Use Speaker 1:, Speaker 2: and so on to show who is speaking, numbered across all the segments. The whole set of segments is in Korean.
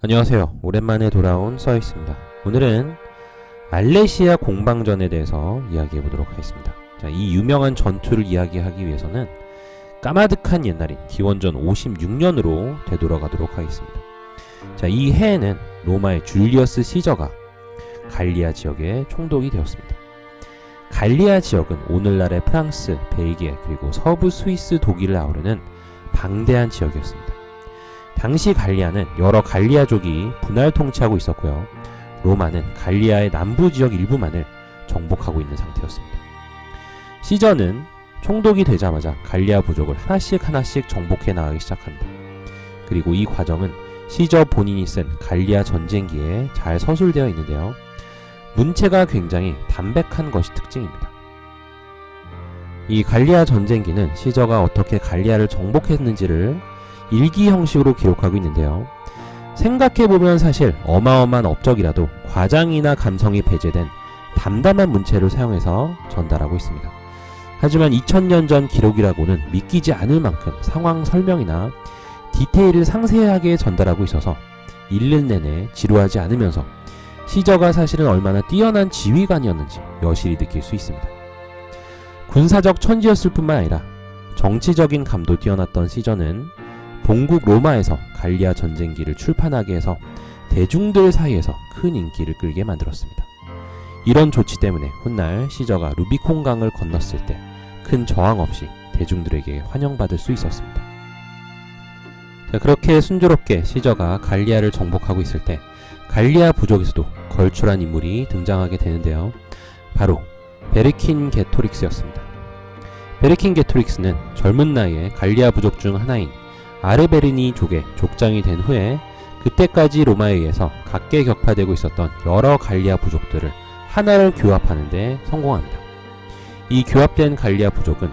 Speaker 1: 안녕하세요. 오랜만에 돌아온 서있습니다. 오늘은 알레시아 공방전에 대해서 이야기해 보도록 하겠습니다. 자, 이 유명한 전투를 이야기하기 위해서는 까마득한 옛날인 기원전 56년으로 되돌아가도록 하겠습니다. 자, 이 해에는 로마의 줄리어스 시저가 갈리아 지역에 총독이 되었습니다. 갈리아 지역은 오늘날의 프랑스, 벨기에, 그리고 서부 스위스, 독일을 아우르는 방대한 지역이었습니다. 당시 갈리아는 여러 갈리아족이 분할 통치하고 있었고요. 로마는 갈리아의 남부 지역 일부만을 정복하고 있는 상태였습니다. 시저는 총독이 되자마자 갈리아 부족을 하나씩 하나씩 정복해 나가기 시작합니다. 그리고 이 과정은 시저 본인이 쓴 갈리아 전쟁기에 잘 서술되어 있는데요. 문체가 굉장히 담백한 것이 특징입니다. 이 갈리아 전쟁기는 시저가 어떻게 갈리아를 정복했는지를 일기 형식으로 기록하고 있는데요. 생각해보면 사실 어마어마한 업적이라도 과장이나 감성이 배제된 담담한 문체를 사용해서 전달하고 있습니다. 하지만 2000년 전 기록이라고는 믿기지 않을 만큼 상황 설명이나 디테일을 상세하게 전달하고 있어서 읽는 내내 지루하지 않으면서 시저가 사실은 얼마나 뛰어난 지휘관이었는지 여실히 느낄 수 있습니다. 군사적 천지였을 뿐만 아니라 정치적인 감도 뛰어났던 시저는 본국 로마에서 갈리아 전쟁기를 출판하게 해서 대중들 사이에서 큰 인기를 끌게 만들었습니다. 이런 조치 때문에 훗날 시저가 루비콘 강을 건넜을 때 큰 저항 없이 대중들에게 환영받을 수 있었습니다. 자, 그렇게 순조롭게 시저가 갈리아를 정복하고 있을 때 갈리아 부족에서도 걸출한 인물이 등장하게 되는데요. 바로 베르킨 게토릭스였습니다. 베르킨 게토릭스는 젊은 나이에 갈리아 부족 중 하나인 아르베르니 족의 족장이 된 후에 그때까지 로마에 의해서 각계 격파되고 있었던 여러 갈리아 부족들을 하나로 교합하는 데 성공합니다. 이 교합된 갈리아 부족은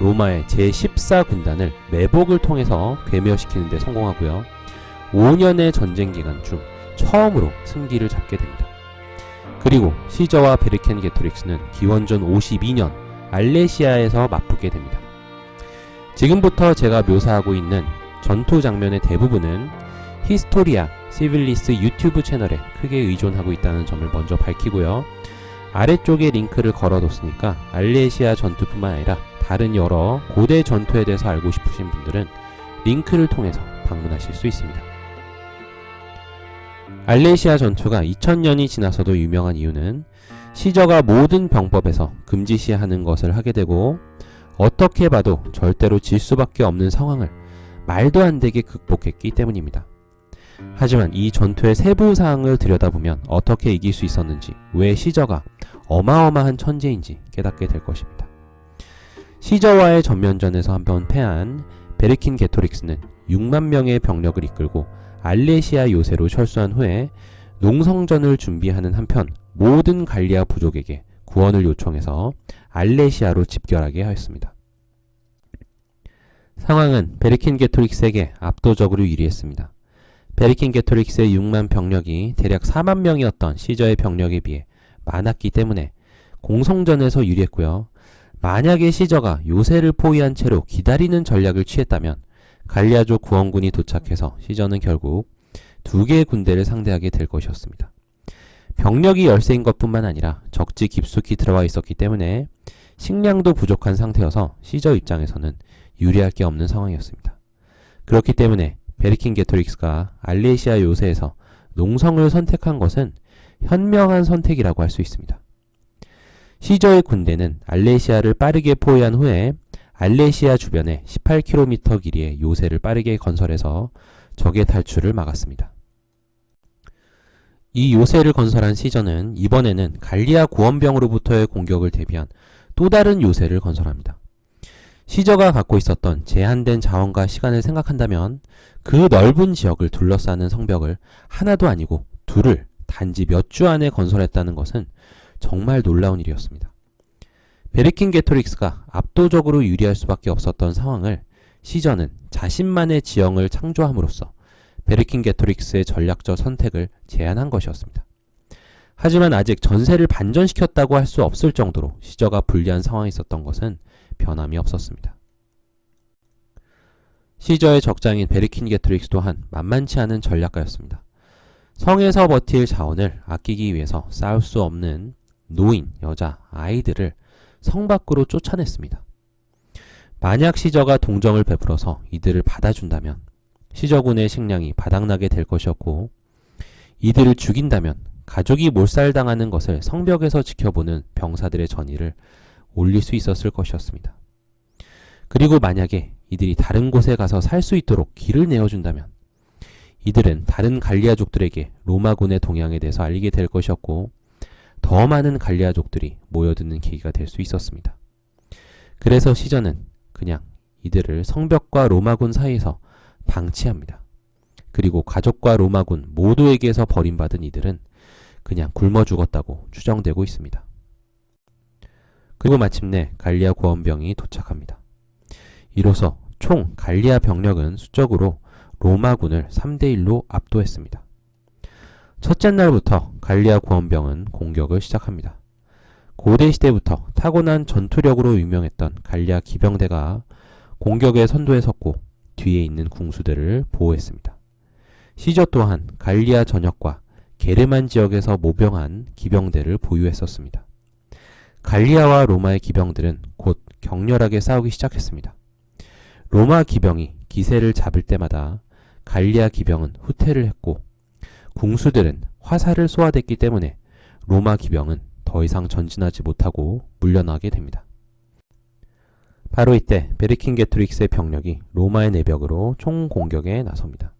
Speaker 1: 로마의 제14군단을 매복을 통해서 괴멸시키는 데 성공하고요. 5년의 전쟁 기간 중 처음으로 승기를 잡게 됩니다. 그리고 시저와 베르켄 게토릭스는 기원전 52년 알레시아에서 맞붙게 됩니다. 지금부터 제가 묘사하고 있는 전투 장면의 대부분은 히스토리아 시빌리스 유튜브 채널에 크게 의존하고 있다는 점을 먼저 밝히고요. 아래쪽에 링크를 걸어뒀으니까 알레시아 전투뿐만 아니라 다른 여러 고대 전투에 대해서 알고 싶으신 분들은 링크를 통해서 방문하실 수 있습니다. 알레시아 전투가 2000년이 지나서도 유명한 이유는 시저가 모든 병법에서 금지시하는 것을 하게 되고 어떻게 봐도 절대로 질 수밖에 없는 상황을 말도 안 되게 극복했기 때문입니다. 하지만 이 전투의 세부 사항을 들여다보면 어떻게 이길 수 있었는지, 왜 시저가 어마어마한 천재인지 깨닫게 될 것입니다. 시저와의 전면전에서 한번 패한 베르킨 게토릭스는 6만 명의 병력을 이끌고 알레시아 요새로 철수한 후에 농성전을 준비하는 한편 모든 갈리아 부족에게 구원을 요청해서 알레시아로 집결하게 하였습니다. 상황은 베르킨 게토릭스에게 압도적으로 유리했습니다. 베르킨 게토릭스의 6만 병력이 대략 4만 명이었던 시저의 병력에 비해 많았기 때문에 공성전에서 유리했고요. 만약에 시저가 요새를 포위한 채로 기다리는 전략을 취했다면 갈리아족 구원군이 도착해서 시저는 결국 두 개의 군대를 상대하게 될 것이었습니다. 병력이 열세인 것뿐만 아니라 적지 깊숙이 들어와 있었기 때문에 식량도 부족한 상태여서 시저 입장에서는 유리할 게 없는 상황이었습니다. 그렇기 때문에 베르킨 게토릭스가 알레시아 요새에서 농성을 선택한 것은 현명한 선택이라고 할 수 있습니다. 시저의 군대는 알레시아를 빠르게 포위한 후에 알레시아 주변에 18km 길이의 요새를 빠르게 건설해서 적의 탈출을 막았습니다. 이 요새를 건설한 시저는 이번에는 갈리아 구원병으로부터의 공격을 대비한 또 다른 요새를 건설합니다. 시저가 갖고 있었던 제한된 자원과 시간을 생각한다면 그 넓은 지역을 둘러싸는 성벽을 하나도 아니고 둘을 단지 몇 주 안에 건설했다는 것은 정말 놀라운 일이었습니다. 베르킨 게토릭스가 압도적으로 유리할 수밖에 없었던 상황을 시저는 자신만의 지형을 창조함으로써 베르킨 게토릭스의 전략적 선택을 제안한 것이었습니다. 하지만 아직 전세를 반전시켰다고 할 수 없을 정도로 시저가 불리한 상황이 있었던 것은 변함이 없었습니다. 시저의 적장인 베르킨 게토릭스 또한 만만치 않은 전략가였습니다. 성에서 버틸 자원을 아끼기 위해서 싸울 수 없는 노인, 여자, 아이들을 성 밖으로 쫓아냈습니다. 만약 시저가 동정을 베풀어서 이들을 받아준다면 시저군의 식량이 바닥나게 될 것이었고 이들을 죽인다면 가족이 몰살당하는 것을 성벽에서 지켜보는 병사들의 전의를 올릴 수 있었을 것이었습니다. 그리고 만약에 이들이 다른 곳에 가서 살 수 있도록 길을 내어준다면 이들은 다른 갈리아족들에게 로마군의 동향에 대해서 알리게 될 것이었고 더 많은 갈리아족들이 모여드는 계기가 될 수 있었습니다. 그래서 시전은 그냥 이들을 성벽과 로마군 사이에서 방치합니다. 그리고 가족과 로마군 모두에게서 버림받은 이들은 그냥 굶어 죽었다고 추정되고 있습니다. 그리고 마침내 갈리아 구원병이 도착합니다. 이로써 총 갈리아 병력은 수적으로 로마군을 3대1로 압도했습니다. 첫째 날부터 갈리아 구원병은 공격을 시작합니다. 고대 시대부터 타고난 전투력으로 유명했던 갈리아 기병대가 공격의 선두에 섰고 뒤에 있는 궁수들을 보호했습니다. 시저 또한 갈리아 전역과 게르만 지역에서 모병한 기병대를 보유했었습니다. 갈리아와 로마의 기병들은 곧 격렬하게 싸우기 시작했습니다. 로마 기병이 기세를 잡을 때마다 갈리아 기병은 후퇴를 했고 궁수들은 화살을 쏘아댔기 때문에 로마 기병은 더 이상 전진하지 못하고 물러나게 됩니다. 바로 이때 베르킨게토릭스의 병력이 로마의 내벽으로 총공격에 나섭니다.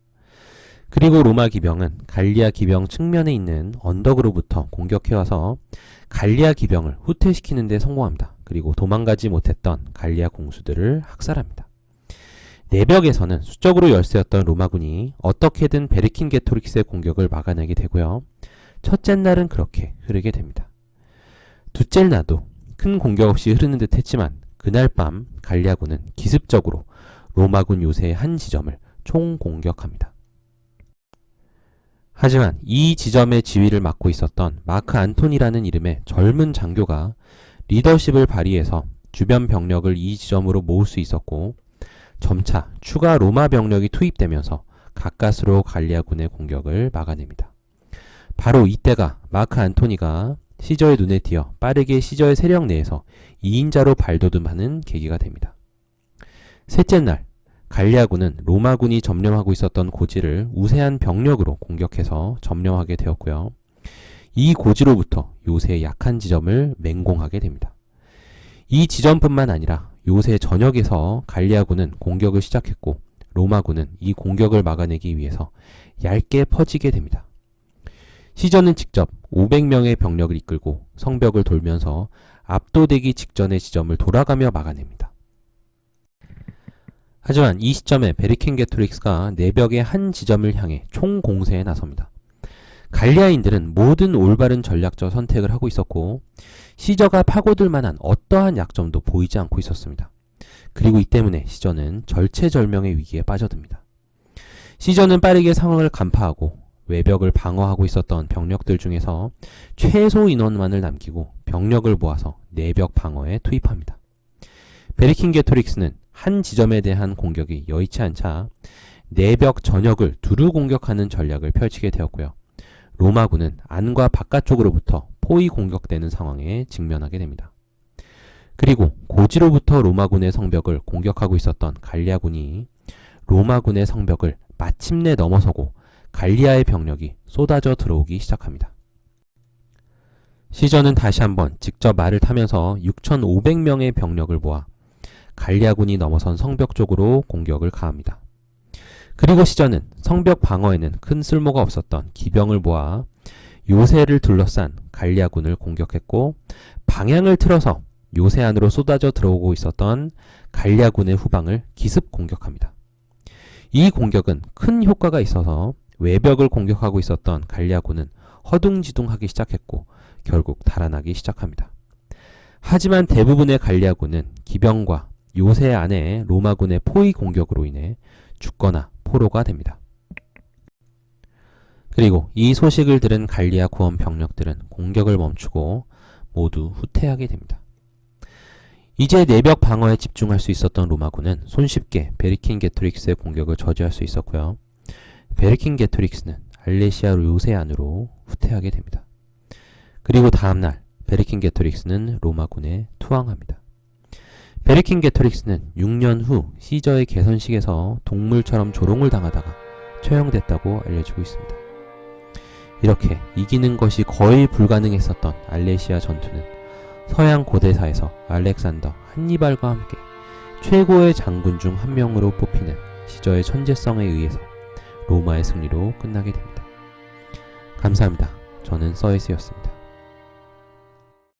Speaker 1: 그리고 로마 기병은 갈리아 기병 측면에 있는 언덕으로부터 공격해와서 갈리아 기병을 후퇴시키는 데 성공합니다. 그리고 도망가지 못했던 갈리아 공수들을 학살합니다. 내벽에서는 수적으로 열세였던 로마군이 어떻게든 베르킨 게토릭스의 공격을 막아내게 되고요. 첫째 날은 그렇게 흐르게 됩니다. 둘째 날도 큰 공격 없이 흐르는 듯 했지만 그날 밤 갈리아군은 기습적으로 로마군 요새의 한 지점을 총공격합니다. 하지만 이 지점의 지휘를 맡고 있었던 마크 안톤이라는 이름의 젊은 장교가 리더십을 발휘해서 주변 병력을 이 지점으로 모을 수 있었고 점차 추가 로마 병력이 투입되면서 가까스로 갈리아군의 공격을 막아냅니다. 바로 이때가 마크 안토니가 시저의 눈에 띄어 빠르게 시저의 세력 내에서 2인자로 발돋움하는 계기가 됩니다. 셋째 날, 갈리아군은 로마군이 점령하고 있었던 고지를 우세한 병력으로 공격해서 점령하게 되었고요. 이 고지로부터 요새의 약한 지점을 맹공하게 됩니다. 이 지점뿐만 아니라 요새 전역에서 갈리아군은 공격을 시작했고 로마군은 이 공격을 막아내기 위해서 얇게 퍼지게 됩니다. 시전은 직접 500명의 병력을 이끌고 성벽을 돌면서 압도되기 직전의 지점을 돌아가며 막아냅니다. 하지만 이 시점에 베리킨게토릭스가 내벽의 한 지점을 향해 총 공세에 나섭니다. 갈리아인들은 모든 올바른 전략적 선택을 하고 있었고 시저가 파고들 만한 어떠한 약점도 보이지 않고 있었습니다. 그리고 이 때문에 시저는 절체절명의 위기에 빠져듭니다. 시저는 빠르게 상황을 간파하고 외벽을 방어하고 있었던 병력들 중에서 최소 인원만을 남기고 병력을 모아서 내벽 방어에 투입합니다. 베리킨 게토릭스는 한 지점에 대한 공격이 여의치 않자 내벽 전역을 두루 공격하는 전략을 펼치게 되었고요. 로마군은 안과 바깥쪽으로부터 포위 공격되는 상황에 직면하게 됩니다. 그리고 고지로부터 로마군의 성벽을 공격하고 있었던 갈리아군이 로마군의 성벽을 마침내 넘어서고 갈리아의 병력이 쏟아져 들어오기 시작합니다. 시전은 다시 한번 직접 말을 타면서 6,500명의 병력을 모아 갈리아군이 넘어선 성벽 쪽으로 공격을 가합니다. 그리고 시전은 성벽 방어에는 큰 쓸모가 없었던 기병을 모아 요새를 둘러싼 갈리아군을 공격했고 방향을 틀어서 요새 안으로 쏟아져 들어오고 있었던 갈리아군의 후방을 기습 공격합니다. 이 공격은 큰 효과가 있어서 외벽을 공격하고 있었던 갈리아군은 허둥지둥하기 시작했고 결국 달아나기 시작합니다. 하지만 대부분의 갈리아군은 기병과 요새 안에 로마군의 포위 공격으로 인해 죽거나 포로가 됩니다. 그리고 이 소식을 들은 갈리아 구원 병력들은 공격을 멈추고 모두 후퇴하게 됩니다. 이제 내벽 방어에 집중할 수 있었던 로마군은 손쉽게 베리킨 게토릭스의 공격을 저지할 수 있었고요. 베리킨 게토릭스는 알레시아 요새 안으로 후퇴하게 됩니다. 그리고 다음날 베르킨게토릭스는 로마군에 투항합니다. 베르킨게토릭스는 6년 후 시저의 개선식에서 동물처럼 조롱을 당하다가 처형됐다고 알려지고 있습니다. 이렇게 이기는 것이 거의 불가능했었던 알레시아 전투는 서양 고대사에서 알렉산더 한니발과 함께 최고의 장군 중 한 명으로 뽑히는 시저의 천재성에 의해서 로마의 승리로 끝나게 됩니다. 감사합니다. 저는 서이스였습니다.